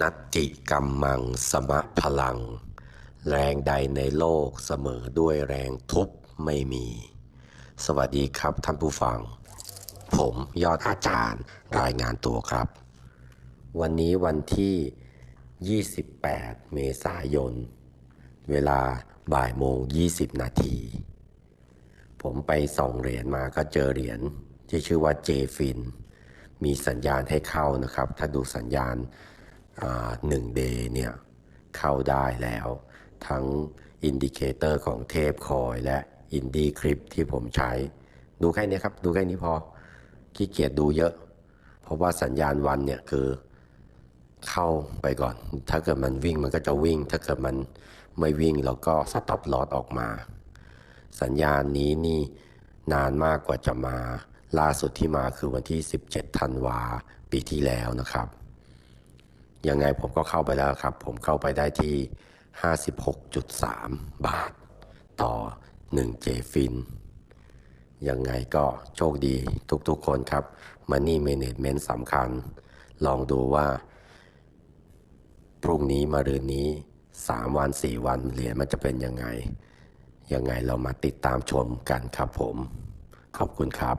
นัตติกรรมมังสมะพลัง แรงใดในโลกเสมอด้วยแรงทุบไม่มี สวัสดีครับท่านผู้ฟัง ผมยอดอาจารย์รายงานตัวครับ วันนี้วันที่ 28 เมษายน เวลาบ่ายโมง 20 นาที ผมไปส่องเหรียญมาก็เจอเหรียญที่ชื่อว่าเจฟินมีสัญญาณให้เข้านะครับ ถ้าดูสัญญาณ หนึ่งเดย์เนี่ยเข้าได้แล้ว ทั้งอินดิเคเตอร์ของเทปคอยและอินดี้คลิปที่ผมใช้ ดูแค่นี้ครับ ดูแค่นี้พอขี้เกียจดูเยอะ เพราะว่าสัญญาณวันเนี่ยคือเข้าไปก่อน ถ้าเกิดมันวิ่งมันก็จะวิ่ง ถ้าเกิดมันไม่วิ่งเราก็สต็อปลอดออกมา สัญญาณนี้นี่นานมากกว่าจะมา ล่าสุดที่มาคือวันที่ 17 ธันวาปีที่แล้วนะครับ ยังไงผมก็เข้าไปแล้วครับ ผมเข้าไปได้ที่ 56.3 บาท ต่อ1เจฟินยังไงก็โชคดีทุกๆคนครับ Money Management สำคัญ ลองดูว่า พรุ่งนี้มารืนนี้ 3 วัน 4 วันเหรียญมันจะเป็นยังไง ยังไงเรามาติดตามชมกันครับผม ขอบคุณครับ